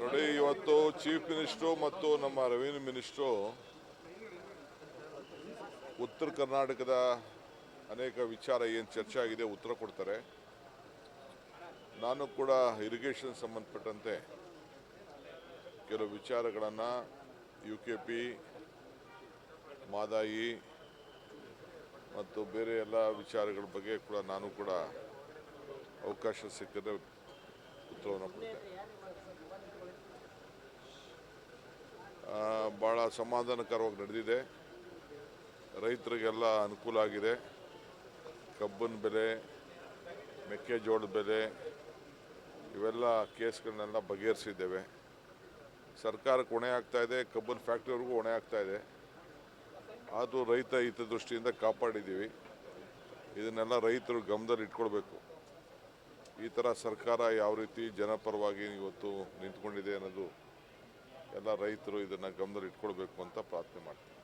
ನೋಡಿ, ಇವತ್ತು chief minister ಮತ್ತು ನಮ್ಮ ರೆವಿನ್ಯೂ ಮಿನಿಸ್ಟ್ರು ಉತ್ತರ ಕರ್ನಾಟಕದ ಅನೇಕ ವಿಚಾರ ಏನು ಚರ್ಚೆ ಆಗಿದೆ, ಉತ್ತರ ಕೊಡ್ತಾರೆ. ನಾನು ಕೂಡ ಇರಿಗೇಷನ್ ಸಂಬಂಧಪಟ್ಟಂತೆ ಕೆಲವು ವಿಚಾರಗಳನ್ನು ಯು ಕೆ ಪಿ ಮಾದಾಯಿ ಮತ್ತು ಬೇರೆ ಎಲ್ಲ ವಿಚಾರಗಳ ಬಗ್ಗೆ ಕೂಡ ನಾನು ಕೂಡ ಅವಕಾಶ ಸಿಕ್ಕಿದ್ರೆ ಉತ್ತರವನ್ನು ಭಾಳ ಸಮಾಧಾನಕರವಾಗಿ ನಡೆದಿದೆ. ರೈತರಿಗೆಲ್ಲ ಅನುಕೂಲ ಆಗಿದೆ. ಕಬ್ಬಿನ ಬೆಲೆ, ಮೆಕ್ಕೆಜೋಳದ ಬೆಲೆ, ಇವೆಲ್ಲ ಕೇಸ್ಗಳನ್ನೆಲ್ಲ ಬಗೆಹರಿಸಿದ್ದೇವೆ. ಸರ್ಕಾರಕ್ಕೆ ಹೊಣೆ ಆಗ್ತಾ ಇದೆ, ಕಬ್ಬಿನ ಫ್ಯಾಕ್ಟ್ರಿವರೆಗೂ ಹೊಣೆ ಆಗ್ತಾ ಇದೆ. ಅದು ರೈತ ಹಿತದೃಷ್ಟಿಯಿಂದ ಕಾಪಾಡಿದ್ದೀವಿ. ಇದನ್ನೆಲ್ಲ ರೈತರು ಗಮನದಲ್ಲಿ ಇಟ್ಕೊಳ್ಬೇಕು ಈ ಥರ ಸರ್ಕಾರ ಯಾವ ರೀತಿ ಜನಪರವಾಗಿ ಇವತ್ತು ನಿಂತ್ಕೊಂಡಿದೆ ಅನ್ನೋದು ಎಲ್ಲ ರೈತರು ಇದನ್ನು ಗಮನದಲ್ಲಿ ಇಟ್ಕೊಳ್ಬೇಕು ಅಂತ ಪ್ರಾರ್ಥನೆ ಮಾಡ್ತೀನಿ.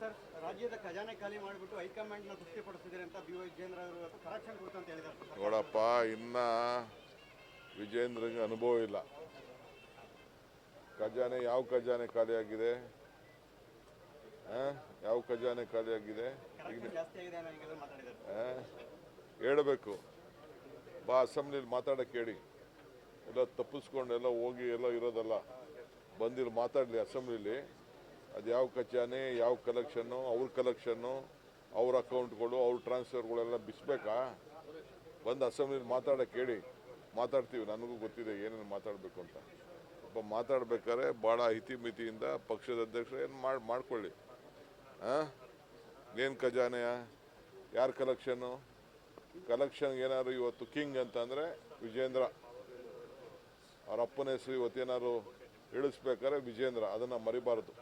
ಸರ್ ರಾಜ್ಯದ ಖಜಾನೆ ಖಾಲಿ ಮಾಡಿಬಿಟ್ಟು ಹೈಕಮಾಂಡ್ನ ತೃಪ್ತಿಪಡಿಸಿದ್ದಾರೆ ಅಂತ ಬಿ ವೈ ವಿಜೇಂದ್ರ ಅವರು ಇವತ್ತು ಕರೆಕ್ಷನ್ ಕೊಡ್ತು ಅಂತ ಹೇಳಿದ್ದಾರೆ. ಸರ್. ನೋಡಪ್ಪ ಇನ್ನ ವಿಜೇಂದ್ರಿಗೆ ಅನುಭವ ಇಲ್ಲ. ಖಜಾನೆ ಯಾವ ಖಜಾನೆ ಖಾಲಿಯಾಗಿದೆ? ಯಾವ ಖಜಾನೆ ಖಾಲಿಯಾಗಿದೆ? ಹೇಳಬೇಕು. ಬಾ ಅಸೆಂಬ್ಲಿಲಿ ಮಾತಾಡಕ್ಕೆ ಹೇಳಿ ಎಲ್ಲ ತಪ್ಪಿಸ್ಕೊಂಡು ಎಲ್ಲ ಹೋಗಿ ಎಲ್ಲ ಇರೋದಲ್ಲ. ಬಂದಿಲ್ಲಿ ಮಾತಾಡಲಿ ಅಸೆಂಬ್ಲಿಲಿ. ಅದು ಯಾವ ಖಜಾನೆ, ಯಾವ ಕಲೆಕ್ಷನ್ನು ಅವ್ರ ಕಲೆಕ್ಷನ್ನು ಅವ್ರ ಅಕೌಂಟ್ಗಳು ಅವ್ರ ಟ್ರಾನ್ಸ್ಫರ್ಗಳೆಲ್ಲ ಬಿಸ್ಬೇಕಾ? ಬಂದು ಅಸೆಂಬ್ಲಿಲಿ ಮಾತಾಡಕ್ಕೆ ಹೇಳಿ ಮಾತಾಡ್ತೀವಿ, ನನಗೂ ಗೊತ್ತಿದೆ ಏನೇನು ಮಾತಾಡಬೇಕು ಅಂತ. ಒಬ್ಬ ಮಾತಾಡ್ಬೇಕಾದ್ರೆ ಭಾಳ ಹಿತಿಮಿತಿಯಿಂದ ಪಕ್ಷದ ಅಧ್ಯಕ್ಷರು ಏನು ಮಾಡಿ, ಮಾಡ್ಕೊಳ್ಳಿ. ಹಾಂ ಏನು ಖಜಾನೆಯ? ಯಾರ ಕಲೆಕ್ಷನ್ನು ಕಲೆಕ್ಷನ್ ಏನಾದ್ರು ಇವತ್ತು ಕಿಂಗ್ ಅಂತಂದರೆ ವಿಜೇಂದ್ರ. ಅವ್ರ ಅಪ್ಪನ ಹೆಸರು ಇವತ್ತೇನಾದ್ರು ಇಳಿಸ್ಬೇಕಾದ್ರೆ ವಿಜೇಂದ್ರ ಅದನ್ನ ಮರಿಬಾರ್ದು.